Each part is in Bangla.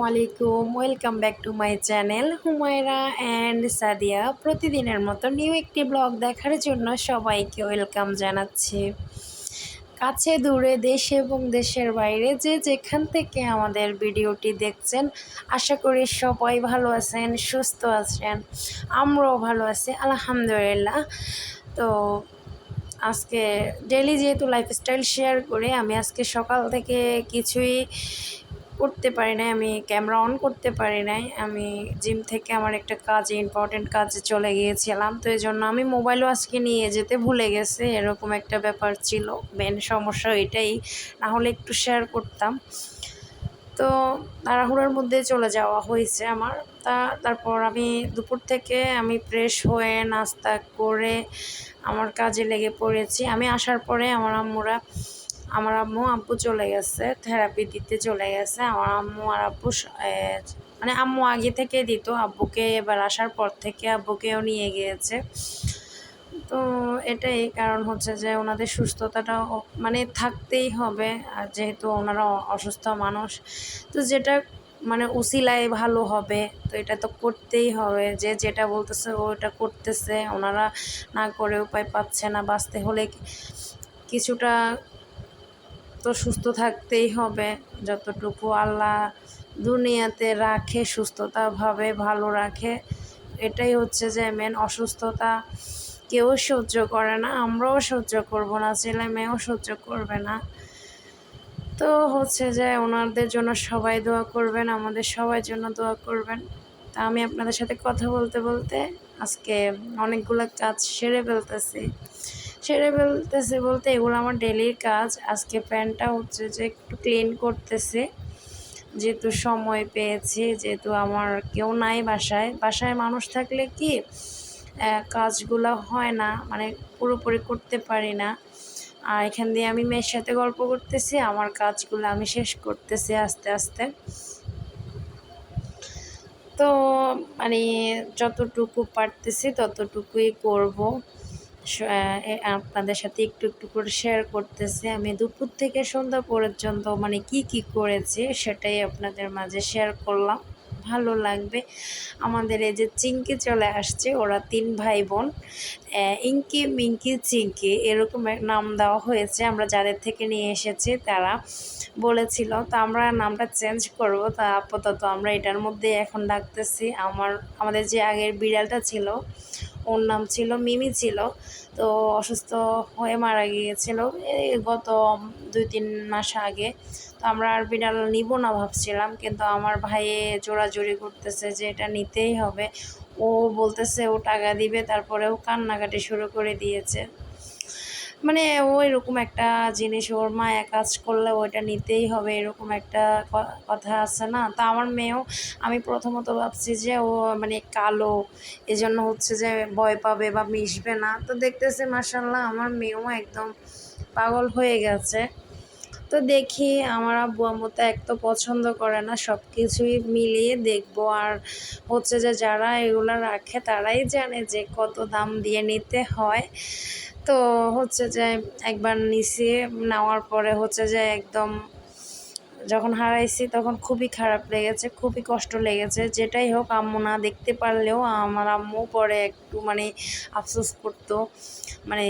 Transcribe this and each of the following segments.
আসসালামু আলাইকুম welcome back to my channel Humaira and Sadia প্রতিদিনের মতো নিউ একটি ব্লগ দেখার জন্য সবাইকে ওয়েলকাম জানাচ্ছি। কাছে, দূরে, দেশ এবং দেশের বাইরে যে যেখান থেকে আমাদের ভিডিওটি দেখছেন, আশা করি সবাই ভালো আছেন, সুস্থ আছেন। আমরাও ভালো আছি, আলহামদুলিল্লাহ। তো আজকে ডেলি যেহেতু লাইফস্টাইল শেয়ার করে, আমি আজকে সকাল থেকে কিছুই করতে পারি নাই, আমি ক্যামেরা অন করতে পারি নাই, আমি জিম থেকে আমার একটা কাজে ইম্পর্টেন্ট কাজে চলে গিয়েছিলাম, তো এই জন্য আমি মোবাইলও আজকে নিয়ে যেতে ভুলে গেছে, এরকম একটা ব্যাপার ছিল মেন সমস্যা এটাই না হলে একটু শেয়ার করতাম। তো তাড়াহুড়োর মধ্যে চলে যাওয়া হয়েছে আমার, তা তারপর আমি দুপুর থেকে আমি ফ্রেশ হয়ে নাস্তা করে আমার কাজে লেগে পড়েছি, আমি আসার পরে আমার আম্মুরা আমার আম্মু আব্বু চলে গেছে থেরাপি দিতে চলে গেছে। আমার আম্মু আর আব্বু মানে আম্মু আগে থেকে দিত, আব্বুকে এবার আসার পর থেকে আব্বুকেও নিয়ে গিয়েছে। তো এটাই কারণ হচ্ছে যে ওনাদের সুস্থতাটা মানে থাকতেই হবে, আর যেহেতু ওনারা অসুস্থ মানুষ, তো যেটা মানে উসিলায় ভালো হবে, তো এটা তো করতেই হবে। যে যেটা বলতেছে ও এটা করতেছে, ওনারা না করে উপায় পাচ্ছে না, বাঁচতে হলে কিছুটা তো সুস্থ থাকতেই হবে, যতটুকু আল্লাহ দুনিয়াতে রাখে, সুস্থতাভাবে ভালো রাখে, এটাই হচ্ছে যে মেন অসুস্থতা। কেউ সহ্য করে না, আমরাও সহ্য করব না, ছেলে মেয়েও সহ্য করবে না। তো হচ্ছে যে ওনাদের জন্য সবাই দোয়া করবেন, আমাদের সবাই জন্য দোয়া করবেন। তা আমি আপনাদের সাথে কথা বলতে বলতে আজকে অনেকগুলো কাজ সেরে ফেলতেছি। সেরে ফেলতেছে বলতে এগুলো আমার ডেলির কাজ। আজকে প্যান্টটা হচ্ছে যে একটু ক্লিন করতেছে। যেহেতু সময় পেয়েছি, যেহেতু আমার কেউ নাই বাসায়। বাসায় মানুষ থাকলে কি কাজগুলো হয় না মানে পুরোপুরি করতে পারি না। আর এখান দিয়ে আমি মেয়ের সাথে গল্প করতেছি, আমার কাজগুলো আমি শেষ করতেছি আস্তে আস্তে। তো মানে যতটুকু পারতেছি ততটুকুই করব। আপনাদের সাথে একটু একটু করে শেয়ার করতেছি। আমি দুপুর থেকে সন্ধ্যা পর্যন্ত মানে কি কি করেছি সেটাই আপনাদের মাঝে শেয়ার করলাম। ভালো লাগবে। আমাদের এই যে চিঙ্কি চলে আসছে, ওরা তিন ভাই বোন ইঙ্কি মিঙ্কি চিঙ্কি এরকম নাম দেওয়া হয়েছে। আমরা যাদের থেকে নিয়ে এসেছি তারা বলেছিল। তো আমরা নামটা চেঞ্জ করব। তা আপাতত আমরা এটার মধ্যে এখন ডাকতেছি। আমার, আমাদের যে আগের বিড়ালটা ছিল ওর নাম ছিল, মিমি ছিল, তো অসুস্থ হয়ে মারা গিয়েছিল। গত দুই তিন মাস আগে। তো আমরা আর বিড়াল নিব না ভাবছিলাম, কিন্তু আমার ভাইয়ে জোরাজোরি করতেছে যে এটা নিতেই হবে। ও বলতেছে ও টাকা দিবে তারপরেও কান্নাকাটি শুরু করে দিয়েছে। মানে ও এরকম একটা জিনিস, ওর মা এক কাজ করলে ওইটা নিতেই হবে, এরকম একটা কথা আছে না? তা আমার মেয়েও, আমি প্রথমত ভাবছি যে ও মানে কালো, এজন্য হচ্ছে যে ভয় পাবে বা মিশবে না। তো দেখতেছে মাসাল্লাহ আমার মেয়েও একদম পাগল হয়ে গেছে। তো দেখি, আমার আব্বু আম্মু এক তো পছন্দ করে না সব কিছুই মিলিয়ে দেখব। আর হচ্ছে যে যারা এগুলো রাখে, তারাই জানে যে কত দাম দিয়ে নিতে হয়। তো হচ্ছে যে একবার নিছি, নেওয়ার পরে হচ্ছে যে একদম যখন হারাইছি তখন খুবই খারাপ লেগেছে, খুবই কষ্ট লেগেছে। যেটাই হোক, আম্মু না দেখতে পারলেও আমার আম্মু পরে একটু মানে আফসোস করতো। মানে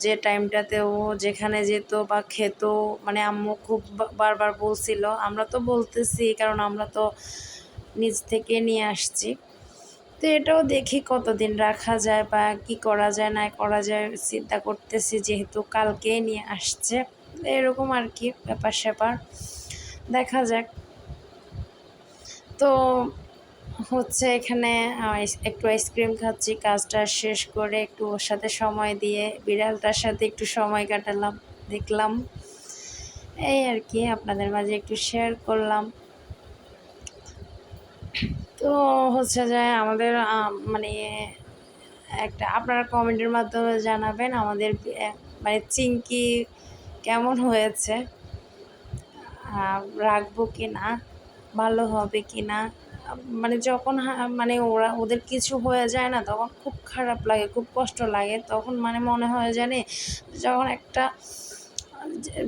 যে টাইমটাতে ও যেখানে যেত বা খেত মানে আম্মু খুব বারবার বলছিল। আমরা তো বলতেছি, কারণ আমরা তো নিজ থেকে নিয়ে আসছি। তো এটাও দেখি কতদিন রাখা যায় বা কি করা যায়, না করা যায়, চিন্তা করতেছি যেহেতু কালকে নিয়ে আসছে। এরকম আর কি ব্যাপার স্যাপার। দেখা যাক। তো হচ্ছে এখানে একটু আইসক্রিম খাচ্ছি, কাজটা শেষ করে একটু ওর সাথে সময় দিয়ে বিড়ালটার সাথে একটু সময় কাটালাম, দেখলাম। এই আর কি আপনাদের মাঝে একটু শেয়ার করলাম। তো হচ্ছে যে আমাদের মানে একটা আপনারা কমেন্টের মাধ্যমে জানাবেন আমাদের মানে চিংকি কেমন হয়েছে রাখব কি না, ভালো হবে কি না মানে যখন মানে ওরা, ওদের কিছু হয়ে যায় না, তখন খুব খারাপ লাগে, খুব কষ্ট লাগে, তখন মানে মনে হয় জানে যখন একটা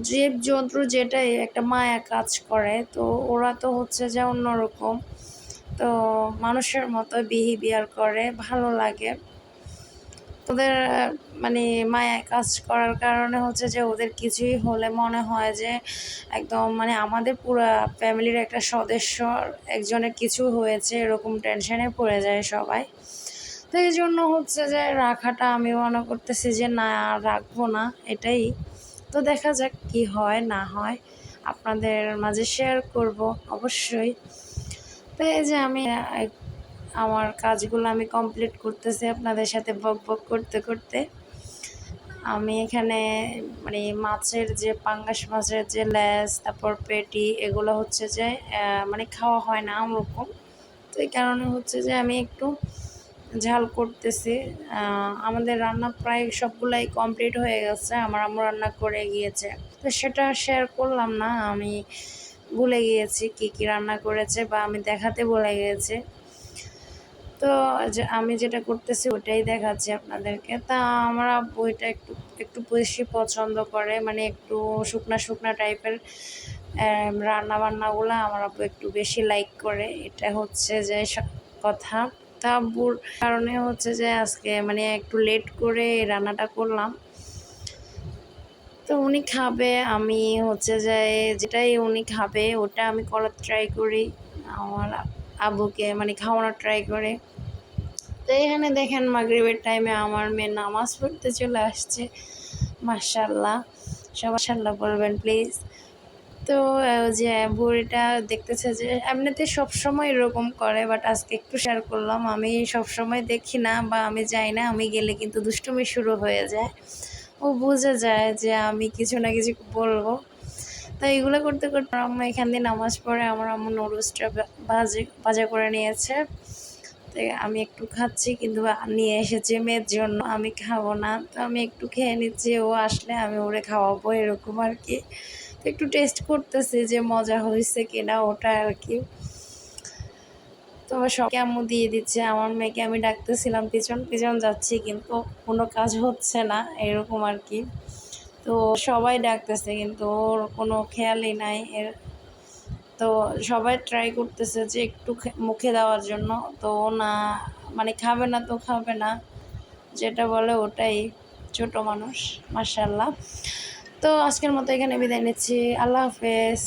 জীব জন্তু যেটাই একটা মায়া কাজ করে, তো ওরা তো হচ্ছে যে অন্যরকম। তো মানুষের মতো বিহেভিয়ার করে, ভালো লাগে। ওদের মানে মায়া কাজ করার কারণে হচ্ছে যে ওদের কিছুই হলে মনে হয় যে একদম মানে আমাদের পুরা ফ্যামিলির একটা সদস্য একজনের কিছু হয়েছে, এরকম টেনশনে পড়ে যায় সবাই। তো এই জন্য হচ্ছে যে রাখাটা আমি মনে করতেছি যে না রাখব না, এটাই। তো দেখা যাক কি হয়, না হয়। আপনাদের মাঝে শেয়ার করব, অবশ্যই। তো এই যে আমি আমার কাজগুলো আমি কমপ্লিট করতেছি আপনাদের সাথে বক বক করতে করতে। আমি এখানে মানে মাছের যে পাঙ্গাস, মাছের যে ল্যাস তারপর পেটি, এগুলো হচ্ছে যে মানে খাওয়া হয় না ওরকম তো এই কারণে হচ্ছে যে আমি একটু ঝাল করতেছি। আমাদের রান্না প্রায় সবগুলাই কমপ্লিট হয়ে গেছে, আমার আম্মু রান্না করে গিয়েছে। তো সেটা শেয়ার করলাম না, আমি ভুলে গিয়েছি কি কি রান্না করেছে বা আমি দেখাতে ভুলে গিয়েছি। তো আমি যেটা করতেছি ওটাই দেখাচ্ছি আপনাদেরকে। তা আমরা বইটা একটু একটু বেশি পছন্দ করে মানে একটু শুকনা শুকনা টাইপের রান্না বান্নাগুলো আমার আপু একটু বেশি লাইক করে। এটা হচ্ছে যে কথা। তা কারণে হচ্ছে যে আজকে মানে একটু লেট করে রান্নাটা করলাম। তো উনি খাবে, আমি হচ্ছে যে যেটাই উনি খাবে, ওটা আমি করার ট্রাই করি। আমার আবুকে মানে খাওয়ানোর ট্রাই করে। তো এখানে দেখেন মাগরিবের টাইমে আমার মেয়ে নামাজ পড়তে চলে আসছে। মার্শাল্লাহ সবাই মাশাল্লাহ বলবেন প্লিজ তো যে বুড়িটা দেখতেছে যে এমনিতে সবসময় এরকম করে বাট আজকে একটু শেয়ার করলাম। আমি সবসময় দেখি না বা আমি যাই না, আমি গেলে কিন্তু দুষ্টুমি শুরু হয়ে যায়। ও বুঝে যায় যে আমি কিছু না কিছু বলব। তো এগুলো করতে করতে আমার এখান দিয়ে নামাজ পড়ে, আমার আম্মু নুডলসটা ভাজি ভাজা করে নিয়েছে। তো আমি একটু খাচ্ছি কিন্তু নিয়ে এসেছে মেয়ের জন্য, আমি খাব না। তো আমি একটু খেয়ে নিচ্ছি, ও আসলে আমি ওরে খাওয়াবো এরকম আর কি। তো একটু টেস্ট করতেছি যে মজা হয়েছে কিনা ওটা আর কি। তো সব আম্মু দিয়ে দিচ্ছে, আমার মেয়েকে আমি ডাকতেছিলাম, পিছন পিছন যাচ্ছি কিন্তু কোনো কাজ হচ্ছে না, এরকম আর কি। তো সবাই ডাকতেছে কিন্তু ওর কোনো খেয়ালই নাই, এর তো সবাই ট্রাই করতেছে যে একটু মুখে দেওয়ার জন্য, তো না মানে খাবে না তো খাবে না, যেটা বলে ওটাই ছোট মানুষ মার্শাল্লাহ তো আজকের মতো এখানে বিদায় নিচ্ছি, আল্লাহ হাফেজ।